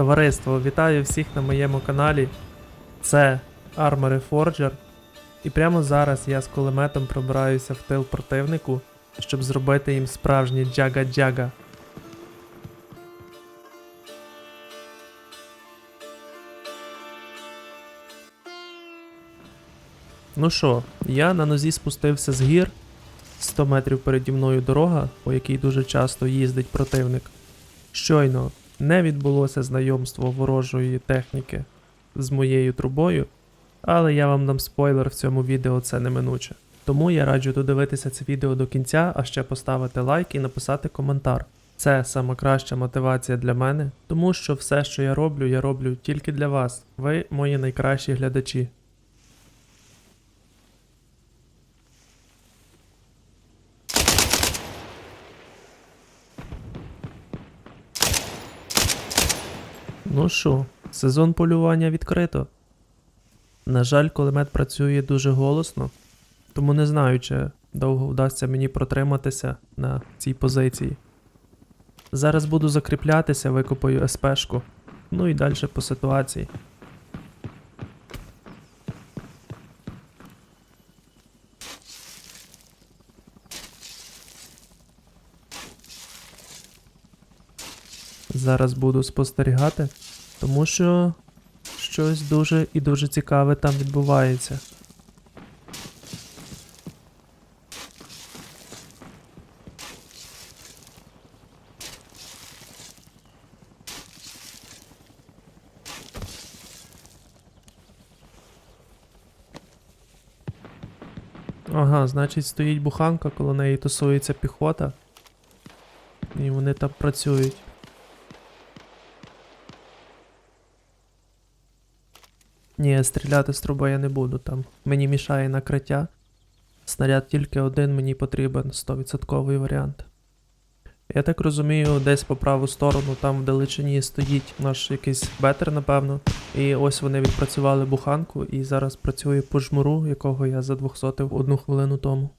Товариство, вітаю всіх на моєму каналі. Це Armory Forger. І прямо зараз я з кулеметом пробираюся в тил противнику, щоб зробити їм справжній джага-джага. Ну що, я на нозі спустився з гір. 100 метрів переді мною дорога, по якій дуже часто їздить противник. Щойно не відбулося знайомство ворожої техніки з моєю трубою, але я вам дам спойлер в цьому відео це неминуче. Тому я раджу додивитися це відео до кінця, а ще поставити лайк і написати коментар. Це сама краща мотивація для мене, тому що все, що я роблю, я роблю тільки для вас. Ви мої найкращі глядачі. Ну що, сезон полювання відкрито. На жаль, кулемет працює дуже голосно, тому не знаю, чи довго вдасться мені протриматися на цій позиції. Зараз буду закріплятися, викопаю СПшку, ну і далі по ситуації. Зараз буду спостерігати, тому що щось дуже і дуже цікаве там відбувається. Ага, значить стоїть буханка, коло неї тусується піхота. І вони там працюють. Ні, стріляти з труби я не буду там. Мені мішає накриття. Снаряд тільки один, мені потрібен 100% варіант. Я так розумію, десь по праву сторону, там в далечині стоїть наш якийсь бетер, напевно. І ось вони відпрацювали буханку і зараз працює по жмуру, якого я задвохсотив одну хвилину тому.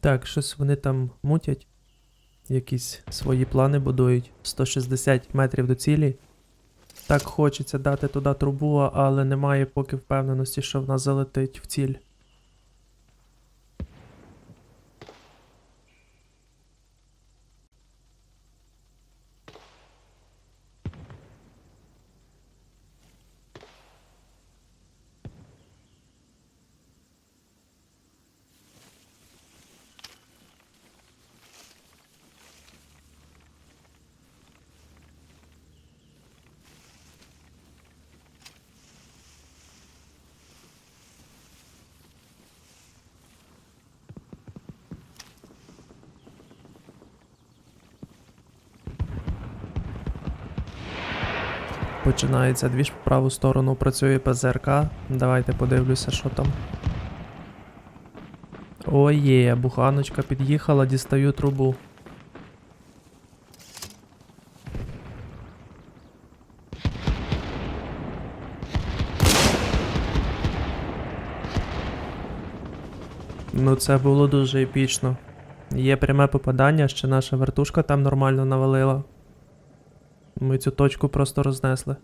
Так, щось вони там мутять. Якісь свої плани будують. 160 метрів до цілі. Так хочеться дати туди трубу, але немає поки впевненості, що вона залетить в ціль. Починається двіж по праву сторону, працює ПЗРК. Давайте подивлюся, що там. Оє, буханочка під'їхала, дістаю трубу. Ну це було дуже епічно. Є пряме попадання, ще наша вертушка там нормально навалила. Ми цю точку просто рознесли.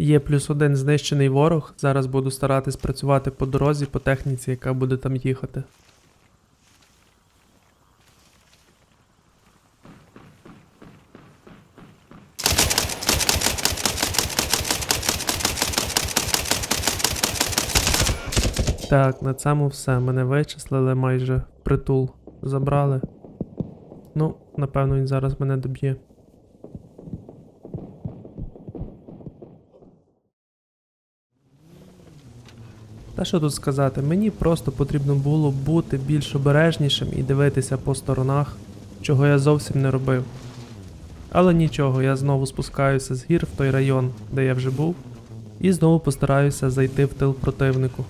Є плюс один знищений ворог. Зараз буду старатись працювати по дорозі, по техніці, яка буде там їхати. Так, на цьому все. Мене вичислили майже притул забрали. Ну, напевно, він зараз мене доб'є. Та що тут сказати, мені просто потрібно було бути більш обережнішим і дивитися по сторонах, чого я зовсім не робив. Але нічого, я знову спускаюся з гір в той район, де я вже був, і знову постараюся зайти в тил противнику.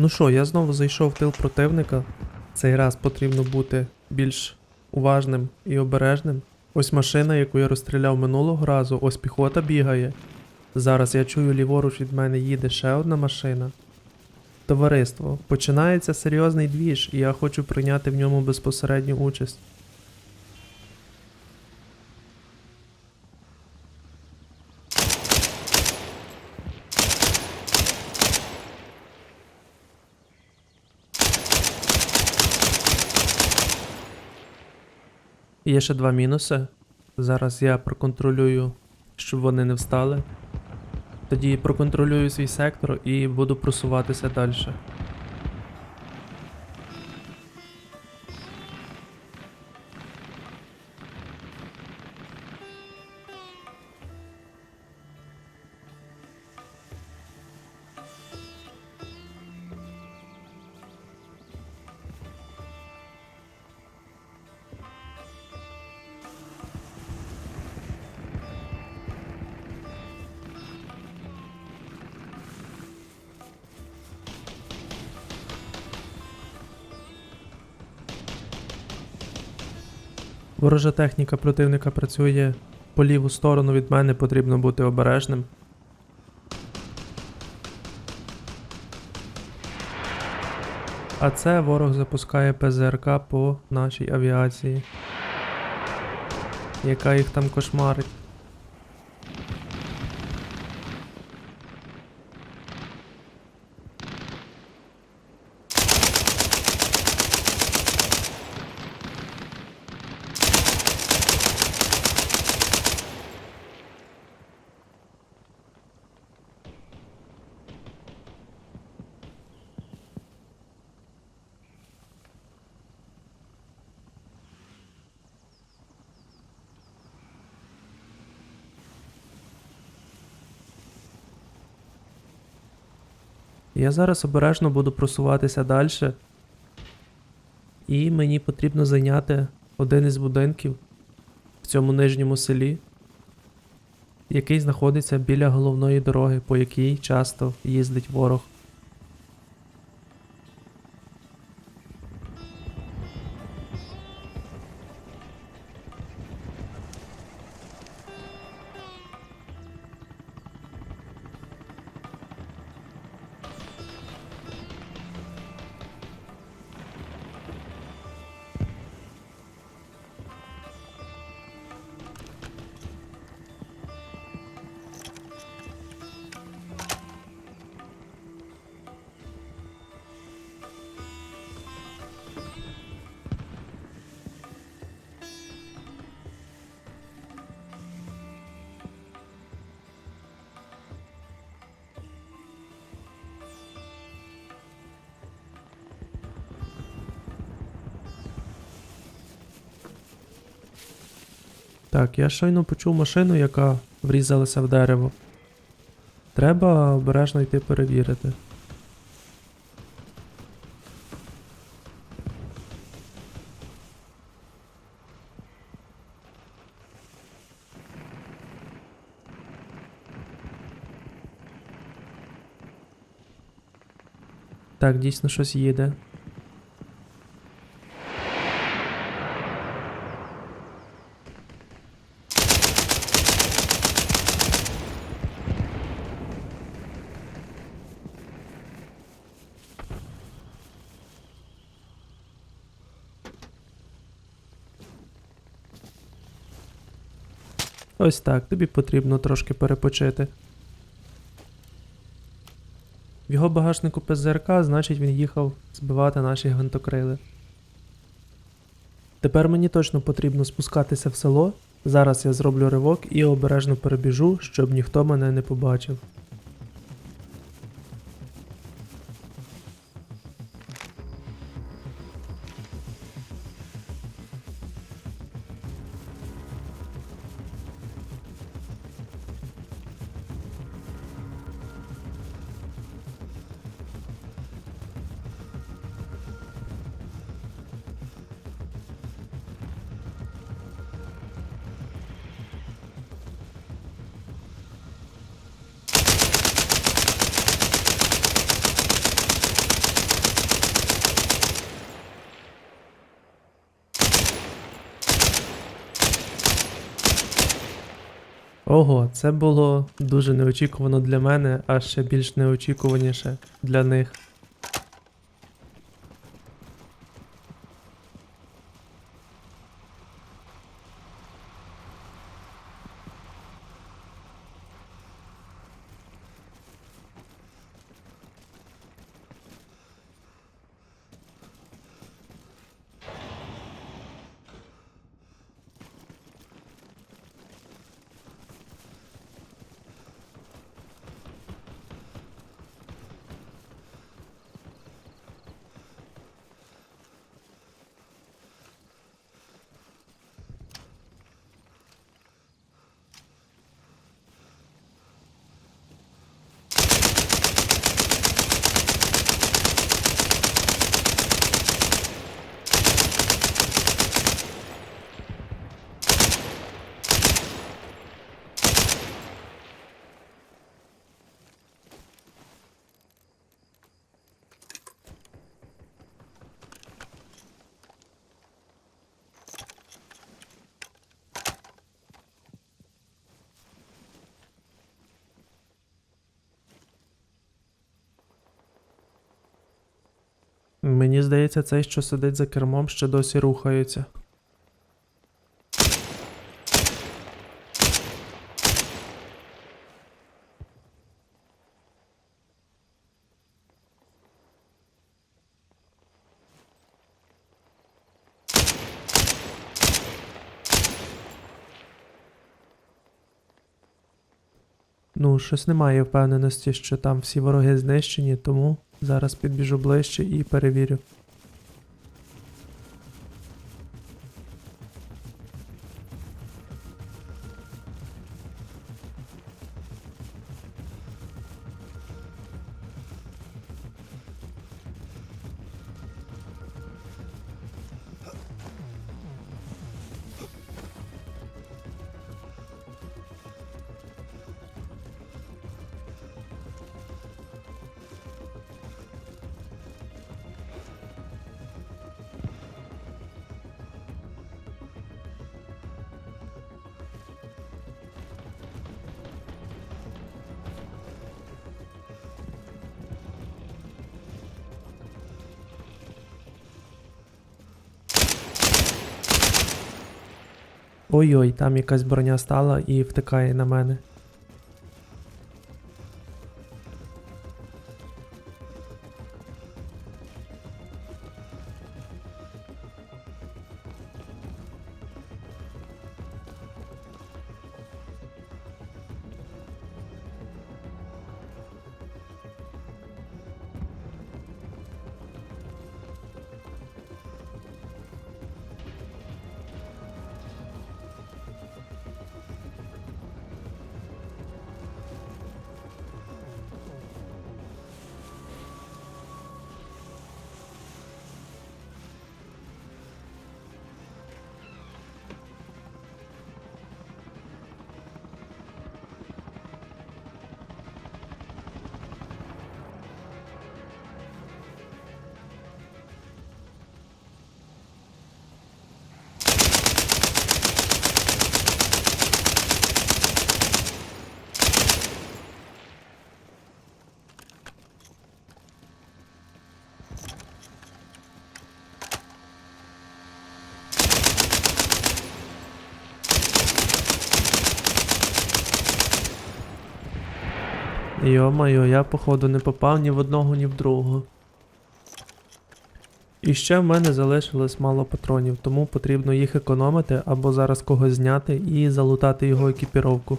Ну що, я знову зайшов в тил противника. Цей раз потрібно бути більш уважним і обережним. Ось машина, яку я розстріляв минулого разу, ось піхота бігає. Зараз я чую ліворуч від мене їде ще одна машина. Товариство, починається серйозний двіж, і я хочу прийняти в ньому безпосередню участь. Є ще два мінуси. Зараз я проконтролюю, щоб вони не встали. Тоді проконтролюю свій сектор і буду просуватися далі. Ворожа техніка противника працює по ліву сторону від мене, потрібно бути обережним. А це ворог запускає ПЗРК по нашій авіації. Яка їх там кошмарить. Я зараз обережно буду просуватися далі. І мені потрібно зайняти один із будинків в цьому нижньому селі, який знаходиться біля головної дороги, по якій часто їздить ворог. Так, я щойно почув машину, яка врізалася в дерево. Треба обережно йти перевірити. Так, дійсно щось їде. Ось так, тобі потрібно трошки перепочити. В його багажнику ПЗРК, значить він їхав збивати наші гвинтокрили. Тепер мені точно потрібно спускатися в село. Зараз я зроблю ривок і обережно перебіжу, щоб ніхто мене не побачив. Ого, це було дуже неочікувано для мене, а ще більш неочікуваніше для них. Мені здається, цей, що сидить за кермом, ще досі рухається. Ну, щось немає впевненості, що там всі вороги знищені, тому зараз підбіжу ближче і перевірю. Ой-ой, там якась броня стала і втикає на мене. Йо-моє, я походу не попав ні в одного, ні в другого. І ще в мене залишилось мало патронів, тому потрібно їх економити або зараз когось зняти і залутати його екіпіровку.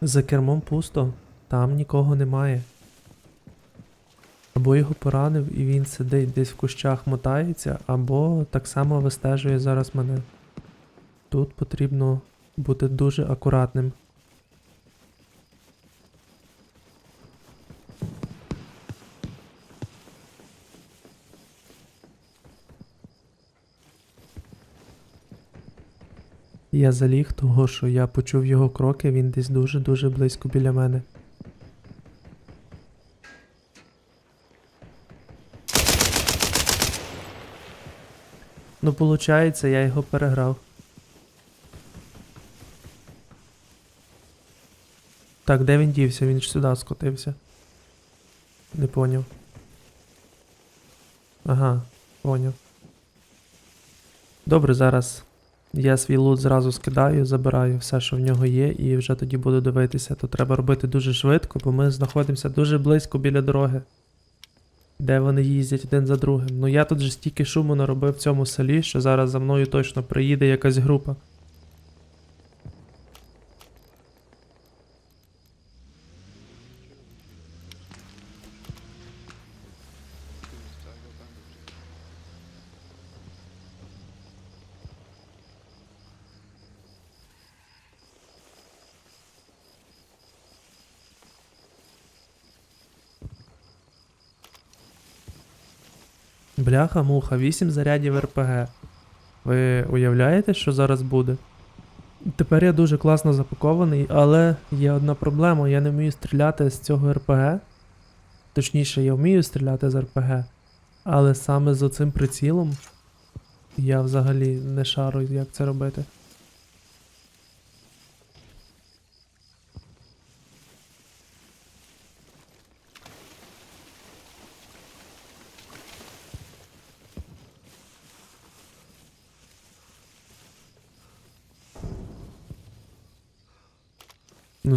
За кермом пусто, там нікого немає. Або його поранив і він сидить десь в кущах мотається, або так само вистежує зараз мене. Тут потрібно бути дуже акуратним. Я заліг того, що я почув його кроки, він десь дуже-дуже близько біля мене. Ну, виходить, я його переграв. Так, де він дівся? Він ж сюди скотився. Не поняв. Ага, поняв. Добре, зараз я свій лут зразу скидаю, забираю все, що в нього є, і вже тоді буду дивитися. То треба робити дуже швидко, бо ми знаходимося дуже близько біля дороги. Де вони їздять один за другим. Ну я тут же стільки шуму наробив в цьому селі, що зараз за мною точно приїде якась група. Бляха, муха, 8 зарядів РПГ. Ви уявляєте, що зараз буде? Тепер я дуже класно запакований, але є одна проблема, я не вмію стріляти з цього РПГ. Точніше, я вмію стріляти з РПГ, але саме з оцим прицілом я взагалі не шарю, як це робити.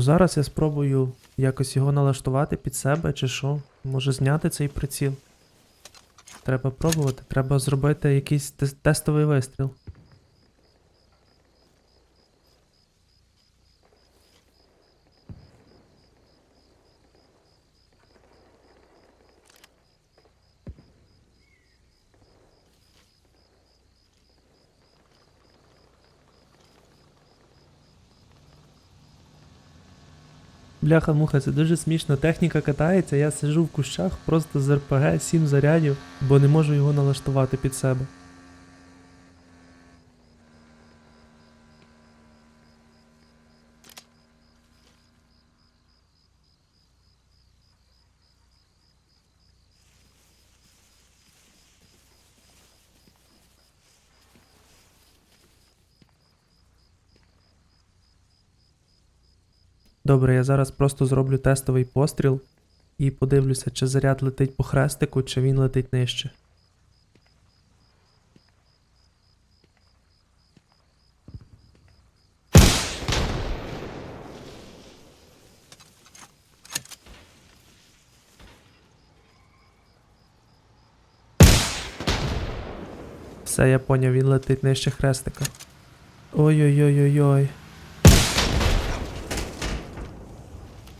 Зараз я спробую якось його налаштувати під себе чи що. Може зняти цей приціл. Треба пробувати, треба зробити якийсь тестовий вистріл. Бляха муха, це дуже смішно. Техніка катається, я сижу в кущах просто з РПГ 7 зарядів, бо не можу його налаштувати під себе. Добре, я зараз просто зроблю тестовий постріл і подивлюся, чи заряд летить по хрестику, чи він летить нижче. Все, я поняв, він летить нижче хрестика. Ой-ой-ой-ой-ой.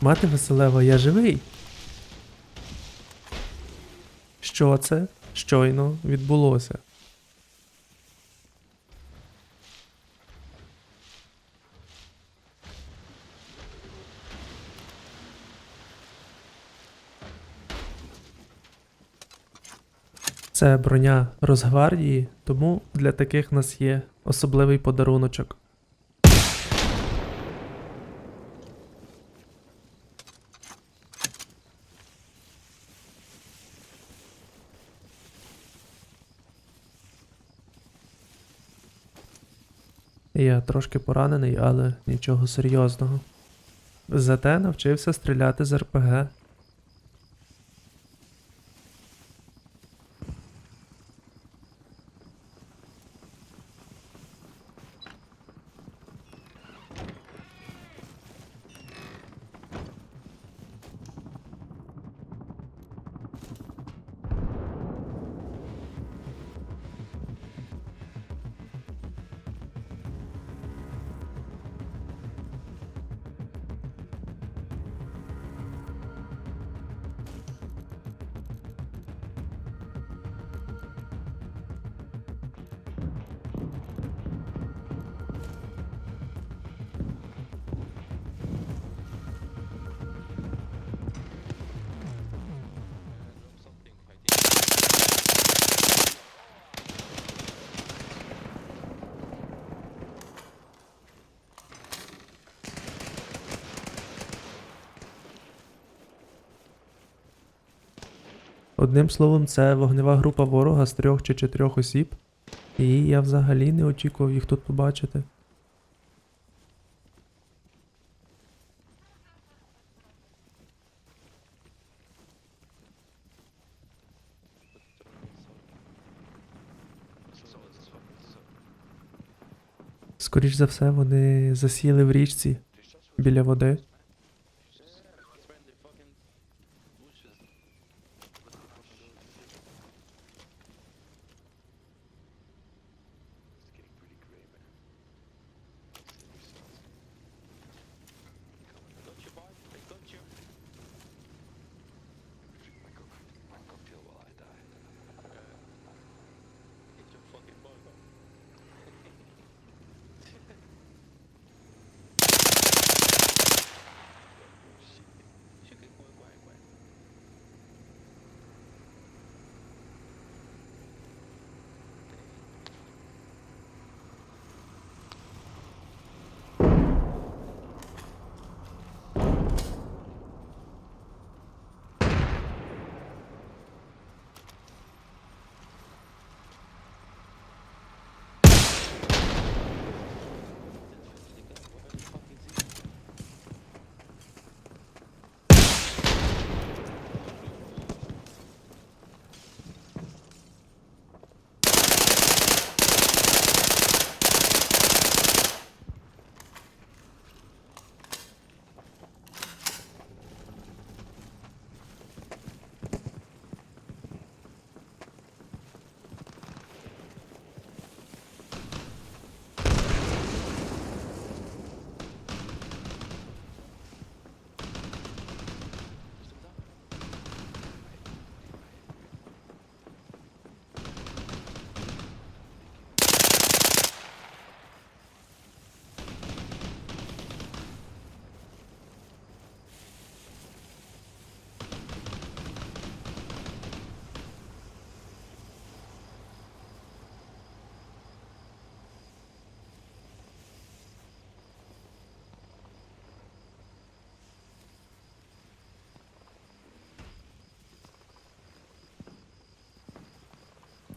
Мати Василева, я живий. Що це щойно відбулося? Це броня Росгвардії, тому для таких нас є особливий подаруночок. Я трошки поранений, але нічого серйозного. Зате навчився стріляти з РПГ. Одним словом, це вогнева група ворога з трьох чи чотирьох осіб, і я взагалі не очікував їх тут побачити. Скоріш за все, вони засіли в річці біля води.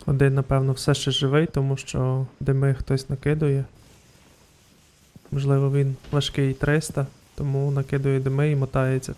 Один, напевно, все ще живий, тому що дими хтось накидує. Можливо, він важкий 300, тому накидує дими і мотається.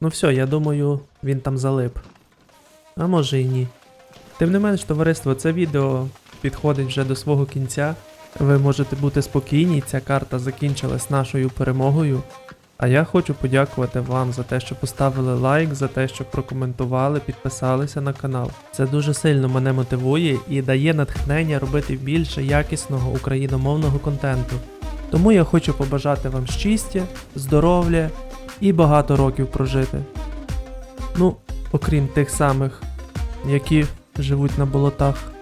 Ну все, я думаю, він там залип. А може і ні. Тим не менш, товариство, це відео підходить вже до свого кінця. Ви можете бути спокійні, ця карта закінчилась нашою перемогою. А я хочу подякувати вам за те, що поставили лайк, за те, що прокоментували, підписалися на канал. Це дуже сильно мене мотивує і дає натхнення робити більше якісного україномовного контенту. Тому я хочу побажати вам щастя, здоров'я і багато років прожити. Ну, окрім тих самих, які живуть на болотах.